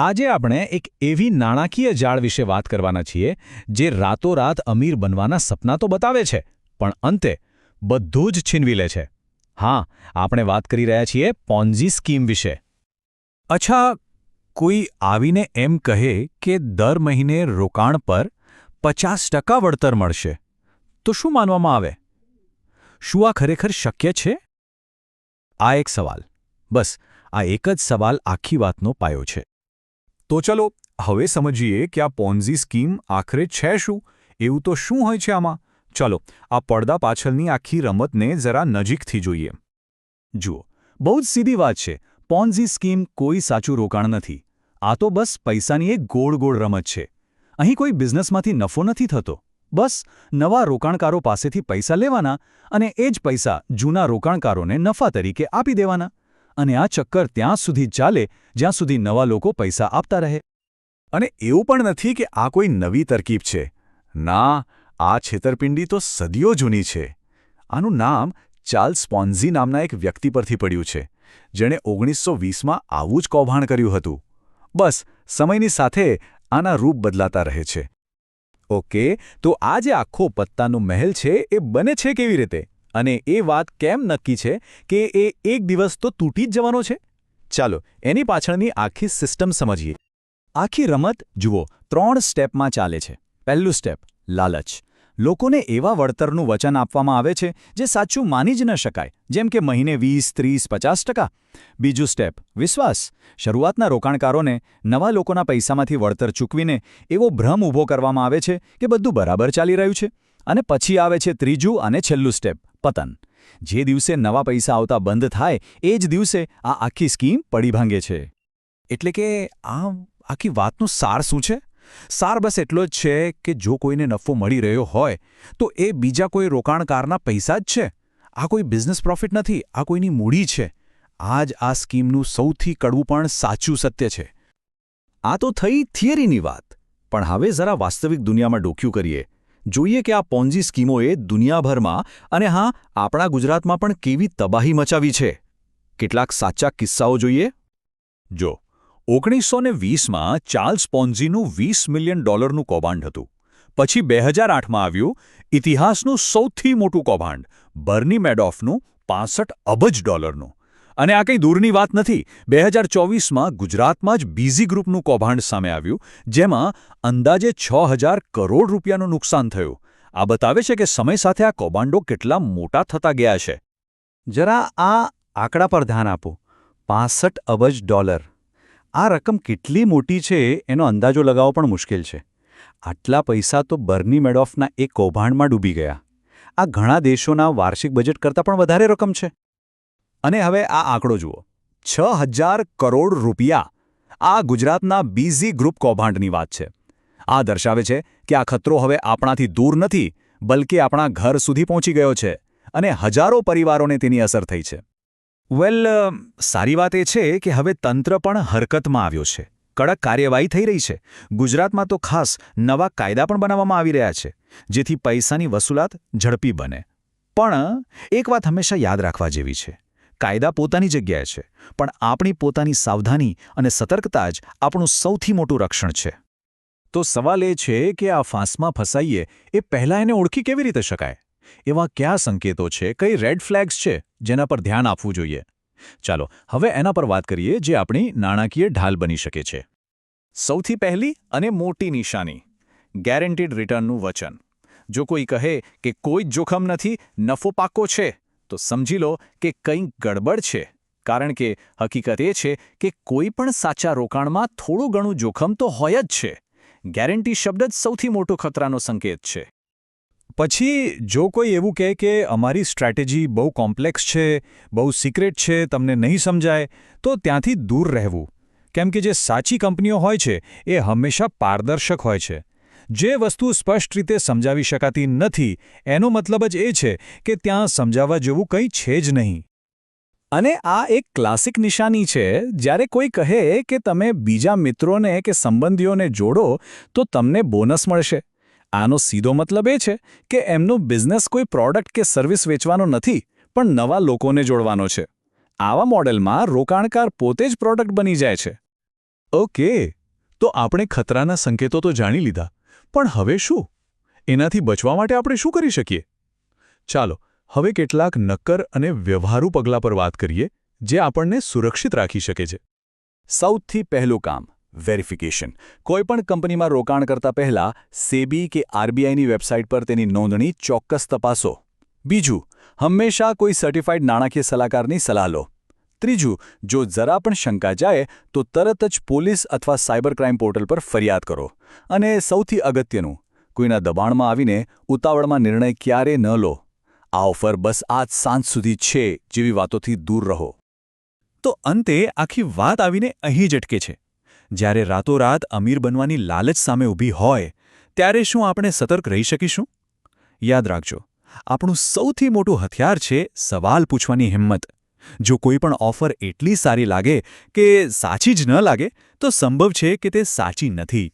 આજે આપણે એક એવી નાણાકીય જાળ વિશે વાત કરવાના છીએ, જે રાતોરાત અમીર બનવાના સપના તો બતાવે છે, પણ અંતે બધું જ છીનવી લે છે. હા, આપણે વાત કરી રહ્યા છીએ પોન્ઝી સ્કીમ વિશે. અચ્છા, કોઈ આવીને એમ કહે કે દર મહિને રોકાણ પર પચાસ ટકા વળતર મળશે, તો શું માનવામાં આવે? શું આ ખરેખર શક્ય છે? આ એક સવાલ. બસ, આ એક જ સવાલ આખી વાતનો પાયો છે. તો ચલો, હવે સમજીએ કે આ પોન્ઝી સ્કીમ આખરે છે શું? એવું તો શું હોય છે આમાં? ચલો, આ પડદા પાછળની આખી રમતને જરા નજીકથી જોઈએ. જુઓ, બહુ જ સીધી વાત છે. પોન્ઝી સ્કીમ કોઈ સાચું રોકાણ નથી. આ તો બસ પૈસાની એક ગોળ ગોળ રમત છે. અહીં કોઈ બિઝનેસમાંથી નફો નથી થતો. બસ, નવા રોકાણકારો પાસેથી પૈસા લેવાના અને એ જ પૈસા જૂના રોકાણકારોને નફા તરીકે આપી દેવાના. અને આ ચક્કર ત્યાં સુધી ચાલે, જ્યાં સુધી નવા લોકો પૈસા આપતા રહે. અને એવું પણ નથી કે આ કોઈ નવી તરકીબ છે. ના, આ છેતરપિંડી તો સદીઓ જૂની છે. આનું નામ ચાર્લ્સ પોન્ઝી નામના એક વ્યક્તિ પરથી પડ્યું છે, જેણે ઓગણીસો વીસમાં આવું જ કૌભાંડ કર્યું હતું. બસ, સમયની સાથે આના રૂપ બદલાતા રહે છે. ઓકે, તો આ જે આખો પત્તાનો મહેલ છે એ બને છે કેવી રીતે? અને એ વાત કેમ નક્કી છે કે એ એક દિવસ તો તૂટી જ જવાનો છે? ચાલો, એની પાછળની આખી સિસ્ટમ સમજીએ. આખી રમત, જુઓ, ત્રણ સ્ટેપમાં ચાલે છે. પહેલું સ્ટેપ, લાલચ. લોકોને એવા વળતરનું વચન આપવામાં આવે છે જે સાચું માની જ ન શકાય, જેમ કે મહિને વીસ, ત્રીસ, પચાસ ટકા. બીજું સ્ટેપ, વિશ્વાસ. શરૂઆતના રોકાણકારોને નવા લોકોના પૈસામાંથી વળતર ચૂકવીને એવો ભ્રમ ઊભો કરવામાં આવે છે કે બધું બરાબર ચાલી રહ્યું છે. અને પછી આવે છે ત્રીજું અને છેલ્લું સ્ટેપ, પતન. જે દિવસે નવા પૈસા આવતા બંધ થાય, એ જ દિવસે આ આખી સ્કીમ પડી ભાંગે છે. એટલે કે આ આખી વાતનું સાર શું છે? સાર બસ એટલો જ છે કે જો કોઈને નફો મળી રહ્યો હોય, તો એ બીજા કોઈ રોકાણકારના પૈસા જ છે. આ કોઈ બિઝનેસ પ્રોફિટ નથી, આ કોઈની મૂડી છે. આ જ આ સ્કીમનું સૌથી કડવું પણ સાચું સત્ય છે. આ તો થઈ થિયરીની વાત, પણ હવે જરા વાસ્તવિક દુનિયામાં ડોક્યું કરીએ. જોઈએ કે આ પોન્ઝી સ્કીમોએ દુનિયાભરમાં અને હા, આપણા ગુજરાતમાં પણ કેવી તબાહી મચાવી છે. કેટલાક સાચા કિસ્સાઓ જોઈએ? જો ઓગણીસો ને વીસમાં ચાર્લ્સ પોન્ઝીનું વીસ મિલિયન ડોલરનું કૌભાંડ હતું. પછી બે હજાર આઠમાં આવ્યું, ઇતિહાસનું સૌથી મોટું કૌભાંડ, બર્ની મેડોફનું પાસઠ અબજ ડોલરનું. અને આ કંઈ દૂરની વાત નથી. બે હજાર ચોવીસમાં ગુજરાતમાં જ બીઝી ગ્રુપનું કૌભાંડ સામે આવ્યું, જેમાં અંદાજે છ હજાર કરોડ રૂપિયાનું નુકસાન થયું. આ બતાવે છે કે સમય સાથે આ કૌભાંડો કેટલા મોટા થતા ગયા છે. જરા આ આંકડા પર ધ્યાન આપો. પાસઠ અબજ ડોલર. આ રકમ કેટલી મોટી છે એનો અંદાજો લગાવવો પણ મુશ્કેલ છે. આટલા પૈસા તો બર્ની મેડોફના એક કૌભાંડમાં ડૂબી ગયા. આ ઘણા દેશોના વાર્ષિક બજેટ કરતાં પણ વધારે રકમ છે. અને હવે આ આંકડો જુઓ. છ હજાર કરોડ રૂપિયા. આ ગુજરાતના બીઝી ગ્રુપ કૌભાંડની વાત છે. આ દર્શાવે છે કે આ ખતરો હવે આપણાથી દૂર નથી, બલકે આપણા ઘર સુધી પહોંચી ગયો છે અને હજારો પરિવારોને તેની અસર થઈ છે. વેલ, સારી વાત એ છે કે હવે તંત્ર પણ હરકતમાં આવ્યો છે. કડક કાર્યવાહી થઈ રહી છે. ગુજરાતમાં તો ખાસ નવા કાયદા પણ બનાવવામાં આવી રહ્યા છે, જેથી પૈસાની વસૂલાત ઝડપી બને. પણ એક વાત હંમેશા યાદ રાખવા જેવી છે. કાયદા પોતાની જગ્યાએ છે, પણ આપણી પોતાની સાવધાની અને સતર્કતા જ આપણું સૌથી મોટું રક્ષણ છે. તો સવાલ એ છે કે આ ફાંસમાં ફસાઈએ એ પહેલાં એને ઓળખી કેવી રીતે શકાય? એવા કયા સંકેતો છે? કઈ રેડ ફ્લેગ્સ છે? જેના પર ધ્યાન આપવું જોઈએ? ચાલો, હવે એના પર વાત કરીએ જે આપણી નાણાકીય ઢાલ બની શકે છે. સૌથી પહેલી અને મોટી નિશાની ગેરંટીડ રિટર્નનું વચન. જો કોઈ કહે કે કોઈ જ જોખમ નથી, નફો પાકો છે તો સમજી લો કે કંઈક ગડબડ છે. કારણ કે હકીકત એ છે કે કોઈ પણ સાચા રોકાણમાં થોડું ઘણું જોખમ તો હોય જ છે. ગેરંટી શબ્દ જ સૌથી મોટો ખતરાનો સંકેત છે. પછી જો કોઈ એવું કહે કે અમારી સ્ટ્રેટેજી બહુ કોમ્પ્લેક્સ છે, બહુ સિક્રેટ છે, તમને નહીં સમજાય, તો ત્યાંથી દૂર રહેવું. કેમ કે જે સાચી કંપનીઓ હોય છે, એ હંમેશા પારદર્શક હોય છે. જે વસ્તુ સ્પષ્ટ રીતે સમજાવી શકાતી નથી, એનો મતલબ જ એ છે કે ત્યાં સમજાવવા જેવું કંઈ છે જ નહીં. અને આ એક ક્લાસિક નિશાની છે, જ્યારે કોઈ કહે કે તમે બીજા મિત્રોને કે સંબંધીઓને જોડો, તો તમને બોનસ મળશે. આનો સીધો મતલબ એ છે કે એમનો બિઝનેસ કોઈ પ્રોડક્ટ કે સર્વિસ વેચવાનો નથી, પણ નવા લોકોને જોડવાનો છે. આવા મોડેલમાં રોકાણકાર પોતે જ પ્રોડક્ટ બની જાય છે. ઓકે, તો આપણે ખતરાના સંકેતો તો જાણી લીધા. પણ હવે શું? એનાથી બચવા માટે આપણે શું કરી શકીએ? ચાલો, હવે કેટલાક નક્કર અને વ્યવહારુ પગલાં પર વાત કરીએ, જે આપણને સુરક્ષિત રાખી શકે છે. સૌથી પહેલું કામ, વેરિફિકેશન. કોઈપણ કંપનીમાં રોકાણ કરતા પહેલા, સેબી કે આરબીઆઈની વેબસાઇટ પર તેની નોંધણી ચોક્કસ તપાસો. બીજું, હંમેશા કોઈ સર્ટિફાઇડ નાણાકીય સલાહકારની સલાહ લો. ત્રીજું, જો જરા પણ શંકા જાય, તો તરત જ પોલીસ અથવા સાયબર ક્રાઇમ પોર્ટલ પર ફરિયાદ કરો. અને સૌથી અગત્યનું, કોઈના દબાણમાં આવીને ઉતાવળમાં નિર્ણય ક્યારે ન લો. આ ઓફર બસ આજ સાંજ સુધી છે જેવી વાતોથી દૂર રહો. તો અંતે આખી વાત આવીને અહીં જ અટકે છે. જ્યારે રાતોરાત અમીર બનવાની લાલચ સામે ઊભી હોય, ત્યારે શું આપણે સતર્ક રહી શકીશું? યાદ રાખજો, આપણું સૌથી મોટું હથિયાર છે સવાલ પૂછવાની હિંમત. જો કોઈ પણ ઓફર એટલી સારી લાગે કે સાચી જ ન લાગે, તો સંભવ છે કે તે સાચી નથી.